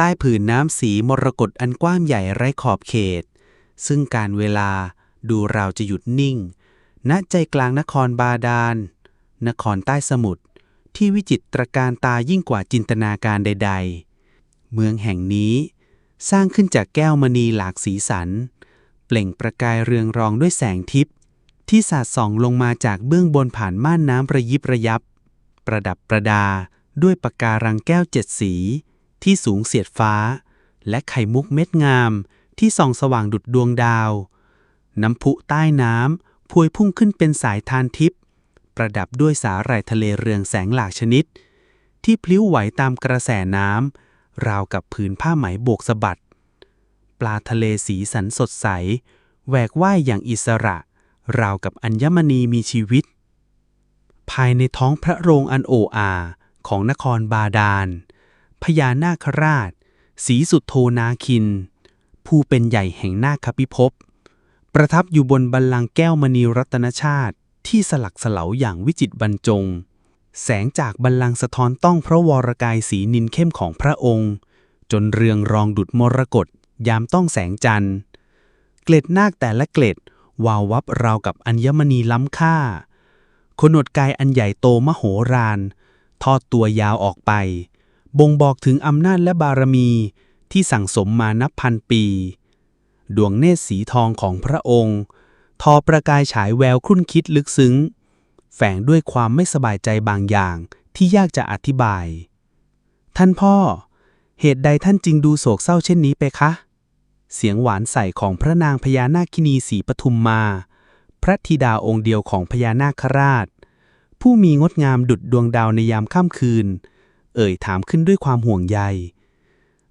ใต้ผืนน้ำสีมรกตอันกว้างใหญ่ไร้ขอบเขต ซึ่งการเวลาดูเราจะหยุดนิ่ง ณใจกลางนครบาดาล นครใต้สมุทรที่วิจิตรการตายิ่งกว่าจินตนาการใด ๆ เมืองแห่งนี้สร้างขึ้นจากแก้วมณีหลากสีสัน เปล่งประกายเรืองรองด้วยแสงทิพย์ที่สาดส่องลงมาจากเบื้องบนผ่านม่านน้ำระยิบระยับ ประดับประดาด้วยปะการังแก้วเจ็ดสี ที่สูงเสียดฟ้า และไข่มุกเม็ดงามที่ส่องสว่างดุดดวงดาว น้ำพุใต้น้ำพวยพุ่งขึ้นเป็นสายทานทิพย์ประดับด้วยสาหร่ายทะเลเรืองแสงหลากชนิด ที่พลิ้วไหวตามกระแสน้ำราวกับผืนผ้าไหมโบกสะบัด ปลาทะเลสีสันสดใสแหวกว่ายอย่างอิสระ ราวกับอัญมณีมีชีวิต ภายในท้องพระโรงอันโออาของนครบาดาล พญานาคราช สีสุดโทนาคิน ผู้เป็นใหญ่แห่งนาคพิภพ ประทับอยู่บนบัลลังก์แก้วมณีรัตนชาติที่สลักสลาอย่างวิจิตรบรรจง แสงจากบัลลังก์สะท้อนต้องพระวรกายสีนินเข้มของพระองค์ จนเรืองรองดุดมรกตยามต้องแสงจันทร์ เกล็ดนาคแต่ละเกล็ด วาววับราวกับอัญมณีล้ำค่าขนดกายอันใหญ่โตมโหฬารทอดตัวยาวออกไป บ่งบอกถึงอำนาจและบารมีที่สั่งสมมานับพันปี ดวงเนตรสีทองของพระองค์ ทอประกายฉายแววครุ่นคิดลึกซึ้ง แฝงด้วยความไม่สบายใจบางอย่างที่ยากจะอธิบาย ท่านพ่อ เหตุใดท่านจึงดูโศกเศร้าเช่นนี้ไปคะ เสียงหวานใสของพระนางพญานาคินีสีปทุมมา พระธิดาองค์เดียวของพญานาคราช ผู้มีงดงามดุดดวงดาวในยามค่ำคืน เอ่ยถามขึ้นด้วยความห่วงใย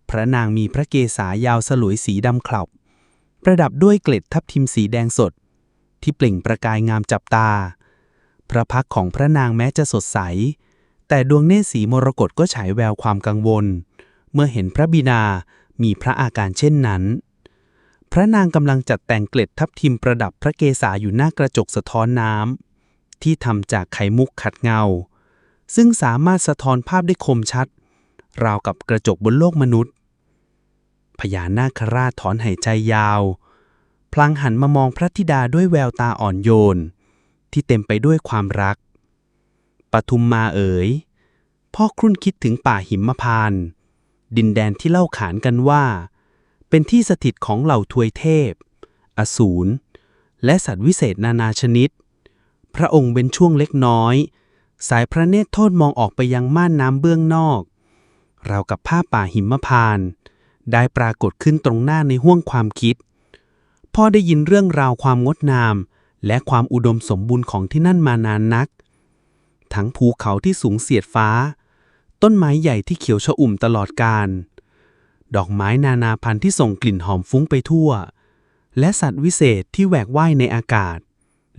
พระนางมีพระเกศายาวสลวยสีดำขลับ ประดับด้วยเกล็ดทับทิมสีแดงสด ที่เปล่งประกายงามจับตา พระพักของพระนางแม้จะสดใส แต่ดวงเนตรสีมรกตก็ฉายแววความกังวล เมื่อเห็นพระบิดามีพระอาการเช่นนั้น พระนางกำลังจัดแต่งเกล็ดทับทิมประดับพระเกศาอยู่หน้ากระจกสะท้อนน้ำที่ทำจากไข่มุกขัดเงา ซึ่งสามารถสะท้อนภาพได้คมชัด ราวกับกระจกบนโลกมนุษย์ พญานาคราชถอนหายใจยาว พลางหันมามองพระธิดาด้วยแววตาอ่อนโยน ที่เต็มไปด้วยความรัก ปทุมมาเอ๋ย พ่อครุ่นคิดถึงป่าหิมพานต์ดินแดนที่เล่าขานกันว่า เป็นที่สถิตของเหล่าทวยเทพ อสูร และสัตว์วิเศษนานาชนิด พระองค์เป็นช่วงเล็กน้อย สายพระเนตรโทษมองออกไปยังม่านน้ำเบื้องนอกราวกับผ้าป่าหิมพานต์ได้ปรากฏขึ้นตรงหน้าในห้วงความคิด พ่อได้ยินเรื่องราวความงดงาม และความอุดมสมบูรณ์ของที่นั่นมานานนัก ทั้งภูเขาที่สูงเสียดฟ้า ต้นไม้ใหญ่ที่เขียวชอุ่มตลอดกาลดอกไม้นานาพันธุ์ที่ส่งกลิ่นหอมฟุ้งไปทั่ว และสัตว์วิเศษที่แหวกว่ายในอากาศ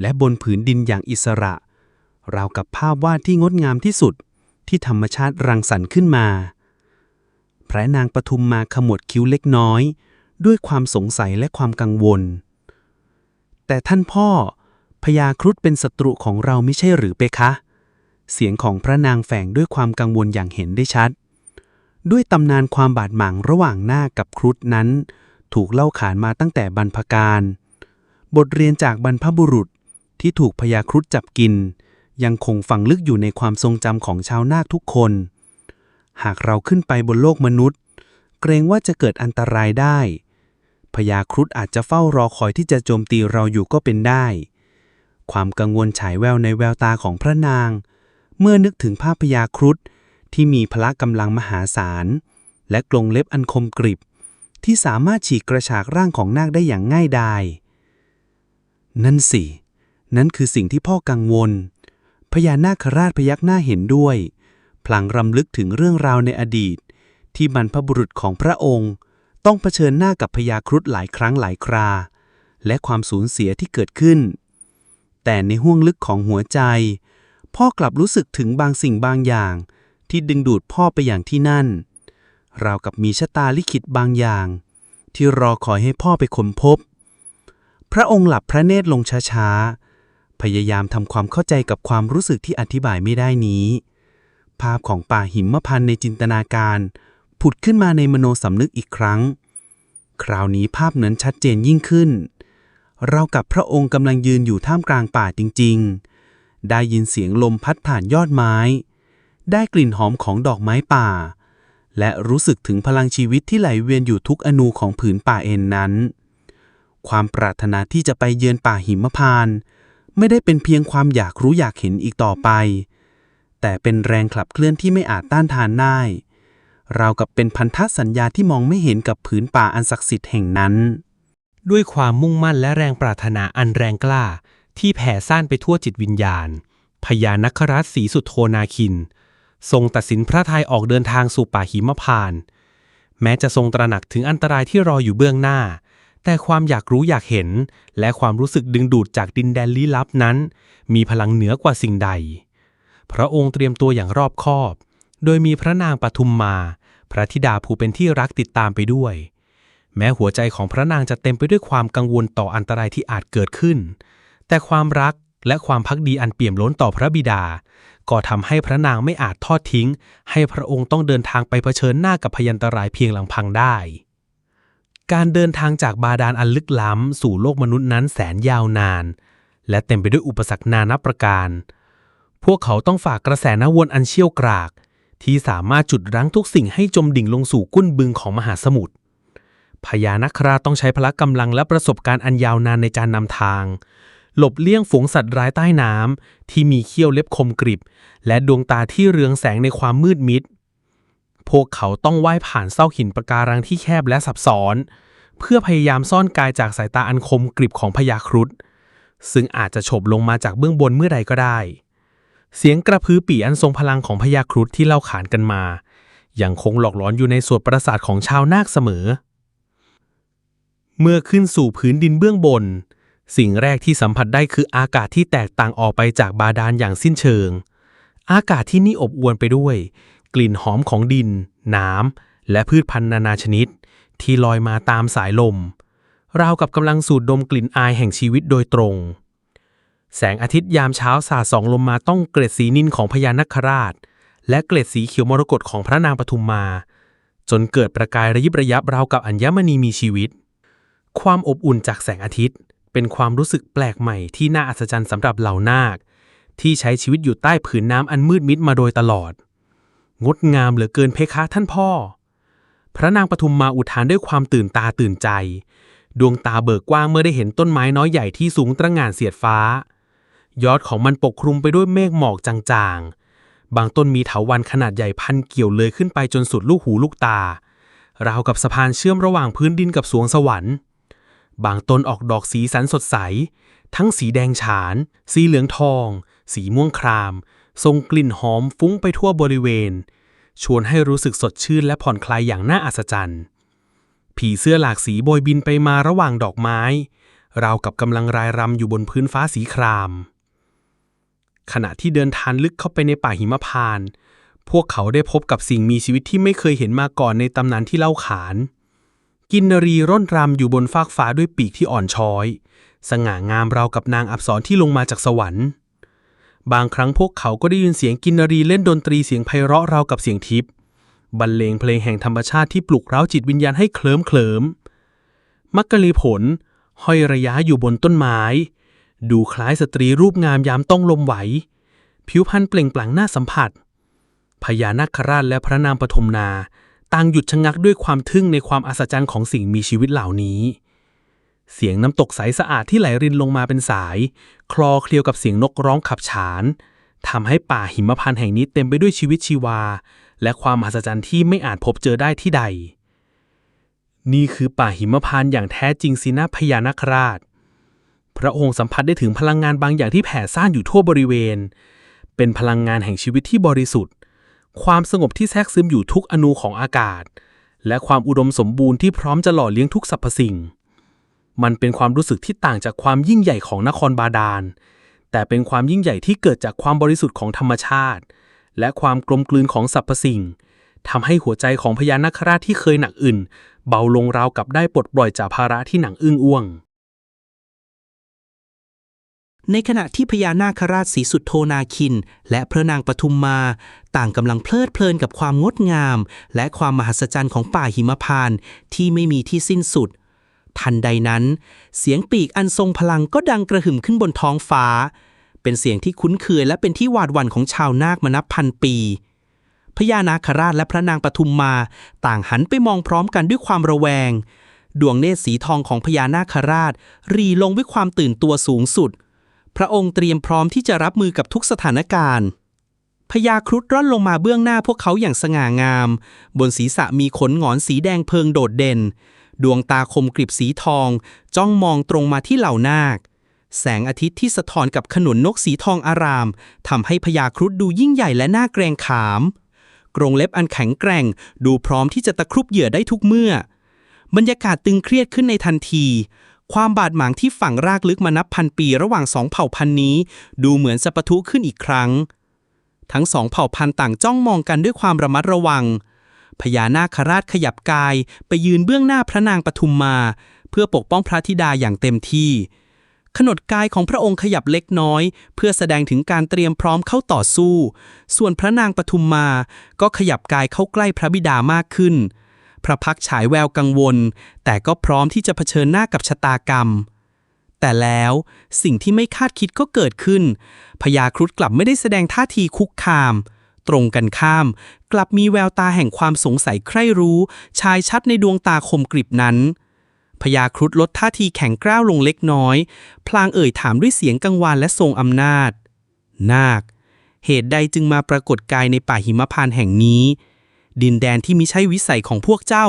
และบนผืนดินอย่างอิสระ ราวกับภาพวาดที่งดงามที่สุดที่ธรรมชาติรังสรรค์ขึ้นมา พระนางปทุมมาขมวดคิ้วเล็กน้อย ด้วยความสงสัยและความกังวล แต่ท่านพ่อพญาครุฑเป็นศัตรูของเราไม่ใช่หรือเปคะ เสียงของพระนางแฝงด้วยความกังวลอย่างเห็นได้ชัด ด้วยตำนานความบาดหมางระหว่างหน้ากับครุฑนั้น ถูกเล่าขานมาตั้งแต่บรรพการ บทเรียนจากบรรพบุรุษที่ถูกพญาครุฑจับกิน ยังคงฝังลึกอยู่ในความทรงจำของชาวนาคทุกคน หากเราขึ้นไปบนโลกมนุษย์ เกรงว่าจะเกิดอันตรายได้พญาครุฑอาจจะเฝ้ารอคอยที่จะโจมตีเราอยู่ก็เป็นได้ ความกังวลฉายแววในแววตาของพระนาง เมื่อนึกถึงภาพพญาครุฑที่มีพละกำลังมหาศาล และกรงเล็บอันคมกริบ ที่สามารถฉีกกระชากร่างของนาคได้อย่างง่ายดาย นั่นสิ นั่นคือสิ่งที่พ่อกังวล พญานาคราชพยักหน้าเห็นด้วย พลางรำลึกถึงเรื่องราวในอดีต ที่บรรพบุรุษของพระองค์ ต้องเผชิญหน้ากับพญาครุฑหลายครั้งหลายครา และความสูญเสียที่เกิดขึ้น แต่ในห้วงลึกของหัวใจ พ่อกลับรู้สึกถึงบางสิ่งบางอย่าง ที่ดึงดูดพ่อไปอย่างที่นั่น ราวกับมีชะตาลิขิตบางอย่าง ที่รอคอยให้พ่อไปค้นพบ พระองค์หลับพระเนตรลงช้าๆ พยายามทำความเข้าใจกับความรู้สึกที่อธิบายไม่ได้นี้ ภาพของป่าหิมพานต์ในจินตนาการ ผุดขึ้นมาในมโนสำนึกอีกครั้ง คราวนี้ภาพนั้นชัดเจนยิ่งขึ้น เรากับพระองค์กำลังยืนอยู่ท่ามกลางป่าจริง ๆ ได้ยินเสียงลมพัดผ่านยอดไม้ ได้กลิ่นหอมของดอกไม้ป่า และรู้สึกถึงพลังชีวิตที่ไหลเวียนอยู่ทุกอนูของผืนป่าเอ็นนั้น ความปรารถนาที่จะไปเยือนป่าหิมพานต์ ไม่ได้เป็นเพียงความอยากรู้อยากเห็นอีกต่อไป แต่เป็นแรงขับเคลื่อนที่ไม่อาจต้านทานได้ราวกับเป็นพันธสัญญาที่มองไม่เห็นกับผืนป่าอันศักดิ์สิทธิ์แห่งนั้น ด้วยความมุ่งมั่นและแรงปรารถนาอันแรงกล้า ที่แผ่ซ่านไปทั่วจิตวิญญาณ พญานคราชสีสุดโทนาคิน ทรงตัดสินพระทัยออกเดินทางสู่ป่าหิมพานต์แม้จะทรงตระหนักถึงอันตรายที่รออยู่เบื้องหน้า แต่ความอยากรู้อยากเห็น และความรู้สึกดึงดูดจากดินแดนลี้ลับนั้น มีพลังเหนือกว่าสิ่งใด พระองค์เตรียมตัวอย่างรอบคอบ โดยมีพระนางปทุมมา พระธิดาผู้เป็นที่รักติดตามไปด้วย แม้หัวใจของพระนางจะเต็มไปด้วยความกังวลต่ออันตรายที่อาจเกิดขึ้น แต่ความรักและความพักดีอันเปี่ยมล้นต่อพระบิดา ก็ทำให้พระนางไม่อาจทอดทิ้ง ให้พระองค์ต้องเดินทางไปเผชิญหน้ากับพยันตรายเพียงลำพังได้ การเดินทางจากบาดาลอันลึกล้ำ สู่โลกมนุษย์นั้นแสนยาวนาน และเต็มไปด้วยอุปสรรคนานับประการ พวกเขาต้องฝากกระแสน้ำวนอันเชี่ยวกราก ที่สามารถจุดรั้งทุกสิ่งให้จมดิ่งลงสู่ก้นบึงของมหาสมุทรพญานัคราต้องใช้พละกำลังและประสบการณ์อันยาวนานในการนำทาง หลบเลี่ยงฝูงสัตว์ร้ายใต้น้ำที่มีเขี้ยวเล็บคมกริบ และดวงตาที่เรืองแสงในความมืดมิด พวกเขาต้องว่ายผ่านเส้าหินปะการังที่แคบและซับซ้อน เพื่อพยายามซ่อนกายจากสายตาอันคมกริบของพญาครุฑซึ่งอาจจะฉบลงมาจากเบื้องบนเมื่อใดก็ได้ เสียงกระพือปี่อันทรงพลังของพญาครุฑที่เล่าขานกันมา ยังคงหลอกหลอนอยู่ในส่วนประสาทของชาวนาคเสมอ เมื่อขึ้นสู่พื้นดินเบื้องบน สิ่งแรกที่สัมผัสได้คืออากาศที่แตกต่างออกไปจากบาดาลอย่างสิ้นเชิง อากาศที่นี่อบอวลไปด้วย กลิ่นหอมของดิน น้ำ และพืชพันธุ์นานาชนิด ที่ลอยมาตามสายลม ราวกับกำลังสูดดมกลิ่นอายแห่งชีวิตโดยตรง แสงอาทิตย์ยามเช้าสาดส่องลงมาต้องเกล็ดสีนินของพญานาคราช และเกล็ดสีเขียวมรกตของพระนางปทุมมา จนเกิดประกายระยิบระยับราวกับอัญมณีมีชีวิต ความอบอุ่นจากแสงอาทิตย์ เป็นความรู้สึกแปลกใหม่ที่น่าอัศจรรย์สำหรับเหล่านาคที่ใช้ชีวิตอยู่ใต้ผืนน้ำอันมืดมิดมาโดยตลอด งดงามเหลือเกินเพคะท่านพ่อ พระนางปทุมมาอุทานด้วยความตื่นตาตื่นใจ ดวงตาเบิกกว้างเมื่อได้เห็นต้นไม้น้อยใหญ่ที่สูงตระหง่านเสียดฟ้า ยอดของมันปกคลุมไปด้วยเมฆหมอกจางๆ บางต้นมีเถาวัลย์ขนาดใหญ่พันเกี่ยวเลยขึ้นไปจนสุดลูกหูลูกตา ราวกับสะพานเชื่อมระหว่างพื้นดินกับสวงสวรรค์ บางต้นออกดอกสีสันสดใส ทั้งสีแดงฉาน สีเหลืองทอง สีม่วงคราม ทรงกลิ่นหอมฟุ้งไปทั่วบริเวณ ชวนให้รู้สึกสดชื่นและผ่อนคลายอย่างน่าอัศจรรย์ ผีเสื้อหลากสีโบยบินไปมาระหว่างดอกไม้ ราวกับกำลังรายรำอยู่บนพื้นฟ้าสีคราม ขณะที่เดินทางลึกเข้าไปในป่าหิมพานต์พวกเขาได้พบกับสิ่งมีชีวิตที่ไม่เคยเห็นมาก่อนในตำนานที่เล่าขาน กินนรีร่นรำอยู่บนฟากฟ้าด้วยปีกที่อ่อนช้อย สง่างามราวกับนางอับสรที่ลงมาจากสวรรค์ บางครั้งพวกเขาก็ได้ยินเสียงกินนรีเล่นดนตรีเสียงไพเราะราวกับเสียงทิพย์บรรเลงเพลงแห่งธรรมชาติที่ปลุกเร้าจิตวิญญาณให้เคลิ้มเคลิมมักกะลีผล ห้อยระยะอยู่บนต้นไม้ ดูคล้ายสตรีรูปงามยามต้องลมไหว ผิวพรรณเปล่งปลั่งน่าสัมผัส พญานาคราชและพระนางปฐมนาต่างหยุดชะงักด้วยความทึ่งในความอัศจรรย์ของสิ่งมีชีวิตเหล่านี้ เสียงน้ำตกใสสะอาดที่ไหลรินลงมาเป็นสาย คลอเคลียวกับเสียงนกร้องขับฉานทำให้ป่าหิมพานต์แห่งนี้เต็มไปด้วยชีวิตชีวา และความมหัศจรรย์ที่ไม่อาจพบเจอได้ที่ใด นี่คือป่าหิมพานต์อย่างแท้จริงสินะพญานาคราช พระองค์สัมผัสได้ถึงพลังงานบางอย่างที่แผ่ซ่านอยู่ทั่วบริเวณ เป็นพลังงานแห่งชีวิตที่บริสุทธิ์ ความสงบที่แทรกซึมอยู่ทุกอนูของอากาศ และความอุดมสมบูรณ์ที่พร้อมจะหล่อเลี้ยงทุกสรรพสิ่ง มันเป็นความรู้สึกที่ต่างจากความยิ่งใหญ่ของนครบาดาล แต่เป็นความยิ่งใหญ่ที่เกิดจากความบริสุทธิ์ของธรรมชาติ และความกลมกลืนของสรรพสิ่งทำให้หัวใจของพญานาคราชที่เคยหนักอื่นเบาลงราวกับได้ปลดปล่อยจากภาระที่หนักอึ้งอ้วง ในขณะที่พญานาคราชสีสุดโทนาคิน และพระนางปทุมมา ต่างกำลังเพลิดเพลินกับความงดงาม และความมหัศจรรย์ของป่าหิมพานต์ที่ไม่มีที่สิ้นสุด ทันใดนั้น เสียงปีกอันทรงพลังก็ดังกระหึ่มขึ้นบนท้องฟ้า เป็นเสียงที่คุ้นเคยและเป็นที่หวาดหวั่นของชาวนาคมานับพันปี พญานาคราชและพระนางปทุมมาต่างหันไปมองพร้อมกันด้วยความระแวง ดวงเนตรสีทองของพญานาคราช รีลงด้วยความตื่นตัวสูงสุด พระองค์เตรียมพร้อมที่จะรับมือกับทุกสถานการณ์พญาครุฑร่อนลงมาเบื้องหน้าพวกเขาอย่างสง่างาม บนศีรษะมีขนงอนสีแดงเพิงโดดเด่น ดวงตาคมกริบสีทอง จ้องมองตรงมาที่เหล่านาค แสงอาทิตย์ที่สะท้อนกับขนุนนกสีทองอารามทำให้พญาครุฑดูยิ่งใหญ่และน่าเกรงขาม กรงเล็บอันแข็งแกร่ง ดูพร้อมที่จะตะครุบเหยื่อได้ทุกเมื่อ บรรยากาศตึงเครียดขึ้นในทันที ความบาดหมางที่ฝังรากลึกมานับพันปีระหว่างสองเผ่าพันธุ์นี้ ดูเหมือนจะปะทุขึ้นอีกครั้ง ทั้งสองเผ่าพันธุ์ต่างจ้องมองกันด้วยความระมัดระวัง พญานาคราชขยับกายไปยืนเบื้องหน้าพระนางปทุมมา เพื่อปกป้องพระธิดาอย่างเต็มที่ ขนดกายของพระองค์ขยับเล็กน้อย เพื่อแสดงถึงการเตรียมพร้อมเข้าต่อสู้ ส่วนพระนางปทุมมาก็ขยับกายเข้าใกล้พระบิดามากขึ้น พระพักฉายแววกังวล แต่ก็พร้อมที่จะเผชิญหน้ากับชะตากรรมแต่แล้วสิ่งที่ไม่คาดคิดก็เกิดขึ้นพญาครุฑกลับไม่ได้แสดงท่าทีคุกคาม ตรงกันข้าม กลับมีแววตาแห่งความสงสัยใคร่รู้ ชายชัดในดวงตาคมกริบนั้นพญาครุฑลดท่าทีแข็งกร้าวลงเล็กน้อย พลางเอ่ยถามด้วยเสียงกังวานและทรงอำนาจ นาค เหตุใดจึงมาปรากฏกายในป่าหิมพานแห่งนี้ ดินแดนที่มิใช่วิสัยของพวกเจ้า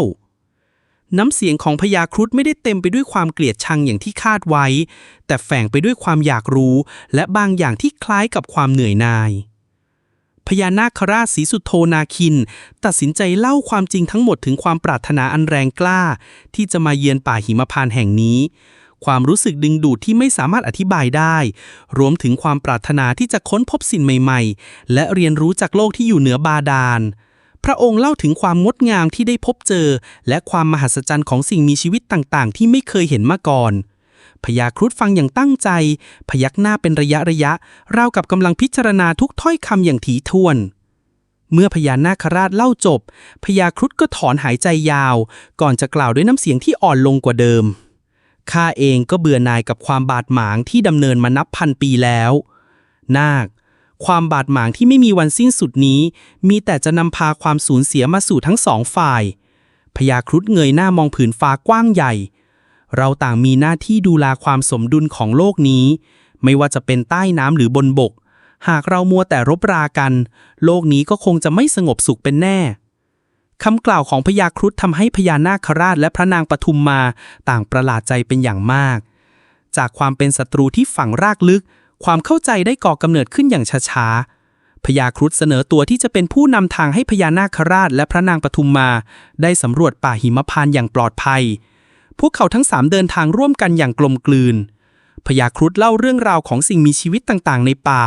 น้ำเสียงของพญาครุฑไม่ได้เต็มไปด้วยความเกลียดชังอย่างที่คาดไว้ แต่แฝงไปด้วยความอยากรู้ และบางอย่างที่คล้ายกับความเหนื่อยหน่าย พญานาคราชสีสุโธนาคิน ตัดสินใจเล่าความจริงทั้งหมดถึงความปรารถนาอันแรงกล้า ที่จะมาเยือนป่าหิมพานต์แห่งนี้ ความรู้สึกดึงดูดที่ไม่สามารถอธิบายได้ รวมถึงความปรารถนาที่จะค้นพบสิ่งใหม่ๆ และเรียนรู้จากโลกที่อยู่เหนือบาดาลพระองค์เล่าถึงความงดงามที่ได้พบเจอ และความมหัศจรรย์ของสิ่งมีชีวิตต่างๆ ที่ไม่เคยเห็นมาก่อน พญาครุฑฟังอย่างตั้งใจ พยักหน้าเป็นระยะระยะราวกับกำลังพิจารณาทุกถ้อยคำอย่างถี่ถ้วน เมื่อพญานาคราชเล่าจบ พญาครุฑก็ถอนหายใจยาว ก่อนจะกล่าวด้วยน้ำเสียงที่อ่อนลงกว่าเดิมข้าเองก็เบื่อหน่ายกับความบาดหมางที่ดำเนินมานับพันปีแล้ว นาค ความบาดหมางที่ไม่มีวันสิ้นสุดนี้ มีแต่จะนำพาความสูญเสียมาสู่ทั้งสองฝ่ายพญาครุฑเงยหน้ามองผืนฟ้ากว้างใหญ่ เราต่างมีหน้าที่ดูแลความสมดุลของโลกนี้ ไม่ว่าจะเป็นใต้น้ำหรือบนบก หากเรามัวแต่รบรากัน โลกนี้ก็คงจะไม่สงบสุขเป็นแน่คำกล่าวของพญาครุฑทำให้พญานาคราชและพระนางปทุมมาต่างประหลาดใจเป็นอย่างมาก จากความเป็นศัตรูที่ฝังรากลึก ความเข้าใจได้ก่อกำเนิดขึ้นอย่างช้าๆพญาครุฑเสนอตัวที่จะเป็นผู้นำทางให้พญานาคราชและพระนางปทุมมา ได้สำรวจป่าหิมพานต์อย่างปลอดภัย พวกเขาทั้งสามเดินทางร่วมกันอย่างกลมกลืนพญาครุฑเล่าเรื่องราวของสิ่งมีชีวิตต่างๆ ในป่า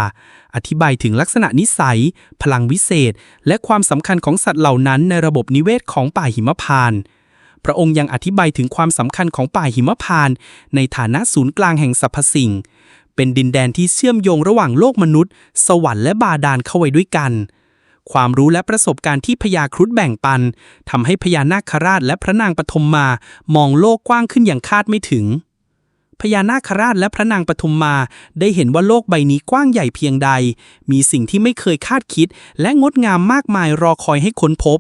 อธิบายถึงลักษณะนิสัย พลังวิเศษ และความสำคัญของสัตว์เหล่านั้นในระบบนิเวศของป่าหิมพานต์พระองค์ยังอธิบายถึงความสำคัญของป่าหิมพานต์ในฐานะศูนย์กลางแห่งสรรพสิ่ง เป็นดินแดนที่เชื่อมโยงระหว่างโลกมนุษย์ สวรรค์และบาดาลเข้าไว้ด้วยกัน ความรู้และประสบการณ์ที่พญาครุฑแบ่งปันทำให้พญานาคราชและพระนางปฐมมามองโลกกว้างขึ้นอย่างคาดไม่ถึง พญานาคราชและพระนางปฐมมาได้เห็นว่าโลกใบนี้กว้างใหญ่เพียงใด มีสิ่งที่ไม่เคยคาดคิด และงดงามมากมายรอคอยให้ค้นพบ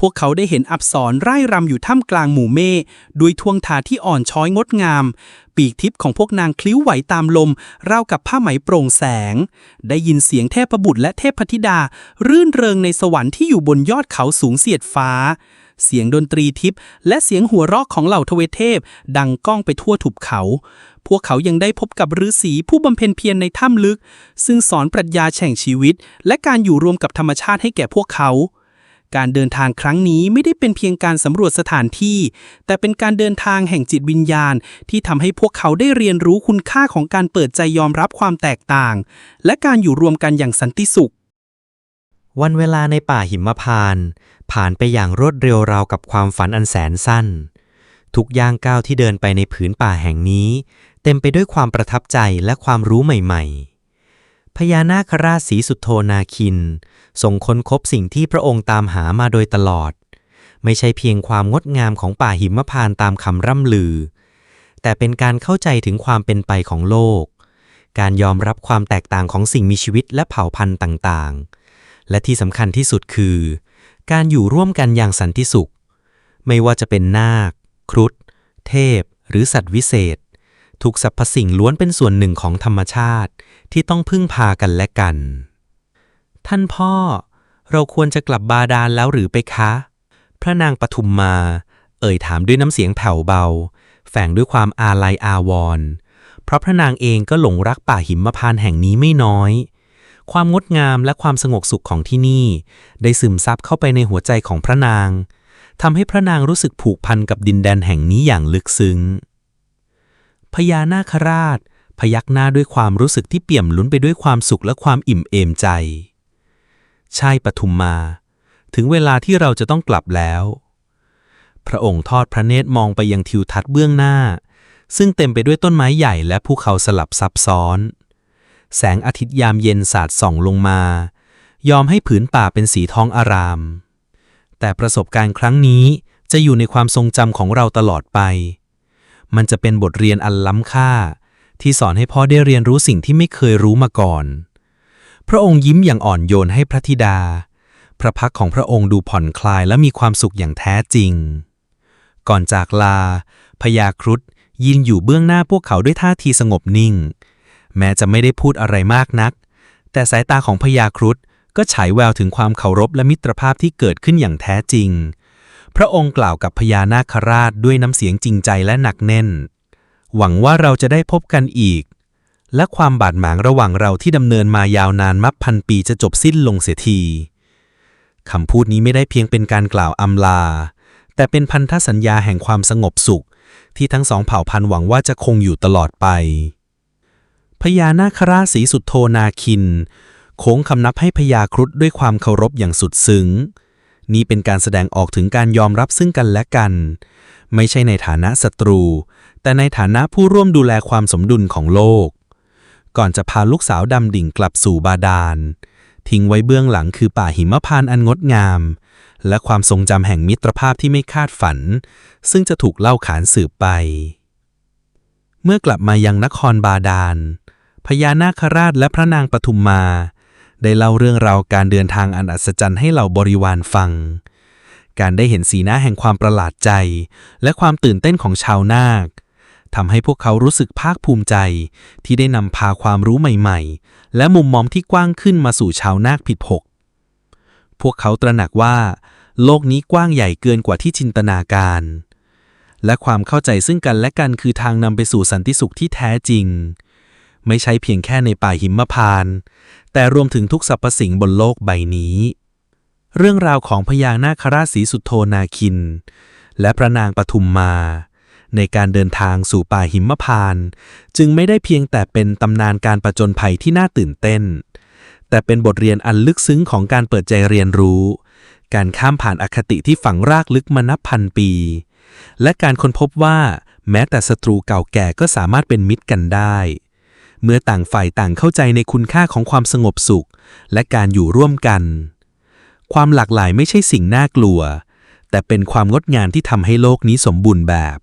พวกเขาได้เห็นอับสรไร่รำอยู่ท่ามกลางหมู่เมฆด้วยท่วงทาที่อ่อนช้อยงดงาม ปีกทิพย์ของพวกนางคลิ้วไหวตามลม ราวกับผ้าไหมโปร่งแสง ได้ยินเสียงเทพบุตรและเทพธิดา รื่นเริงในสวรรค์ที่อยู่บนยอดเขาสูงเสียดฟ้า เสียงดนตรีทิพย์และเสียงหัวเราะของเหล่าทเวเทพ ดังก้องไปทั่วถุบเขา พวกเขายังได้พบกับฤาษีผู้บำเพ็ญเพียรในถ้ำลึก ซึ่งสอนปรัชญาแฉ่งชีวิต และการอยู่รวมกับธรรมชาติให้แก่พวกเขา การเดินทางครั้งนี้ไม่ได้เป็นเพียงการสำรวจสถานที่ แต่เป็นการเดินทางแห่งจิตวิญญาณ ที่ทำให้พวกเขาได้เรียนรู้คุณค่าของการเปิดใจยอมรับความแตกต่าง และการอยู่รวมกันอย่างสันติสุข วันเวลาในป่าหิมพานต์ผ่านไปอย่างรวดเร็วราวกับความฝันอันแสนสั้น ทุกย่างก้าวที่เดินไปในผืนป่าแห่งนี้ เต็มไปด้วยความประทับใจและความรู้ใหม่ ๆ พญานาคราชสีสุโทนาคินทรงค้นคบสิ่งที่พระองค์ตามหามาโดยตลอด ไม่ใช่เพียงความงดงามของป่าหิมพานต์ตามคำร่ำลือ แต่เป็นการเข้าใจถึงความเป็นไปของโลก การยอมรับความแตกต่างของสิ่งมีชีวิตและเผ่าพันธุ์ต่างๆ และที่สำคัญที่สุดคือ การอยู่ร่วมกันอย่างสันติสุข ไม่ว่าจะเป็นนาค ครุฑเทพ หรือสัตว์วิเศษ ทุกสรรพสิ่งล้วนเป็นส่วนหนึ่งของธรรมชาติ ที่ต้องพึ่งพากันและกัน ท่านพ่อ เราควรจะกลับบาดาลแล้วหรือไปคะ พระนางปทุมมา เอ่ยถามด้วยน้ำเสียงแผ่วเบา แฝงด้วยความอาลัยอาวรณ์เพราะพระนางเองก็หลงรักป่าหิมพานต์แห่งนี้ไม่น้อย ความงดงามและความสงบสุขของที่นี่ ได้ซึมซับเข้าไปในหัวใจของพระนางทำให้พระนางรู้สึกผูกพันกับดินแดนแห่งนี้อย่างลึกซึ้งพญานาคราช พยักหน้าด้วยความรู้สึกที่เปี่ยมลุ้นไปด้วยความสุขและความอิ่มเอมใจ ใช่ปทุมมา ถึงเวลาที่เราจะต้องกลับแล้ว พระองค์ทอดพระเนตรมองไปยังทิวทัศน์เบื้องหน้า ซึ่งเต็มไปด้วยต้นไม้ใหญ่และภูเขาสลับซับซ้อน แสงอาทิตย์ยามเย็นสาดส่องลงมา ยอมให้ผืนป่าเป็นสีทองอาราม แต่ประสบการณ์ครั้งนี้จะอยู่ในความทรงจำของเราตลอดไป มันจะเป็นบทเรียนอันล้ำค่า ที่สอนให้พ่อได้เรียนรู้สิ่งที่ไม่เคยรู้มาก่อน พระองค์ยิ้มอย่างอ่อนโยนให้พระธิดา พระพักของพระองค์ดูผ่อนคลายและมีความสุขอย่างแท้จริง ก่อนจากลาพญาครุฑยืนอยู่เบื้องหน้าพวกเขาด้วยท่าทีสงบนิ่ง แม้จะไม่ได้พูดอะไรมากนัก แต่สายตาของพญาครุฑก็ฉายแววถึงความเคารพและมิตรภาพที่เกิดขึ้นอย่างแท้จริง พระองค์กล่าวกับพญานาคราชด้วยน้ำเสียงจริงใจและหนักแน่น หวังว่าเราจะได้พบกันอีก และความบาดหมางระหว่างเราที่ดำเนินมายาวนานมับพันปีจะจบสิ้นลงเสียทีคำพูดนี้ไม่ได้เพียงเป็นการกล่าวอำลา แต่เป็นพันธสัญญาแห่งความสงบสุข ที่ทั้งสองเผ่าพันธุ์หวังว่าจะคงอยู่ตลอดไป พญานาคราชสีสุดโทนาคิน โค้งคำนับให้พญาครุฑด้วยความเคารพอย่างสุดซึ้ง นี่เป็นการแสดงออกถึงการยอมรับซึ่งกันและกัน ไม่ใช่ในฐานะศัตรู แต่ในฐานะผู้ร่วมดูแลความสมดุลของโลก ก่อนจะพาลูกสาวดำดิ่งกลับสู่บาดาล ทิ้งไว้เบื้องหลังคือป่าหิมพานต์อันงดงาม และความทรงจำแห่งมิตรภาพที่ไม่คาดฝัน ซึ่งจะถูกเล่าขานสืบไป เมื่อกลับมายังนครบาดาลพญานาคราชและพระนางปทุมมา ได้เล่าเรื่องราวการเดินทางอันอัศจรรย์ให้เหล่าบริวารฟัง การได้เห็นสีหน้าแห่งความประหลาดใจ และความตื่นเต้นของชาวนาค ทำให้พวกเขารู้สึกภาคภูมิใจ ที่ได้นำพาความรู้ใหม่ๆ และมุมมองที่กว้างขึ้นมาสู่ชาวนาคผิดผกพวกเขาตระหนักว่า โลกนี้กว้างใหญ่เกินกว่าที่จินตนาการ และความเข้าใจซึ่งกันและกันคือทางนำไปสู่สันติสุขที่แท้จริง ไม่ใช่เพียงแค่ในป่าหิมพานต์แต่รวมถึงทุกสรรพสิ่งบนโลกใบนี้ เรื่องราวของพญานาคราชสีสุดโทนาคิน และพระนางปทุมมา ในการเดินทางสู่ป่าหิมพานต์จึงไม่ได้เพียงแต่เป็นตำนานการประจนภัยที่น่าตื่นเต้น แต่เป็นบทเรียนอันลึกซึ้งของการเปิดใจเรียนรู้ การข้ามผ่านอคติที่ฝังรากลึกมานับพันปี และการค้นพบว่า แม้แต่ศัตรูเก่าแก่ก็สามารถเป็นมิตรกันได้ เมื่อต่างฝ่ายต่างเข้าใจในคุณค่าของความสงบสุข และการอยู่ร่วมกัน ความหลากหลายไม่ใช่สิ่งน่ากลัวแต่เป็นความงดงามที่ทำให้โลกนี้สมบูรณ์แบบ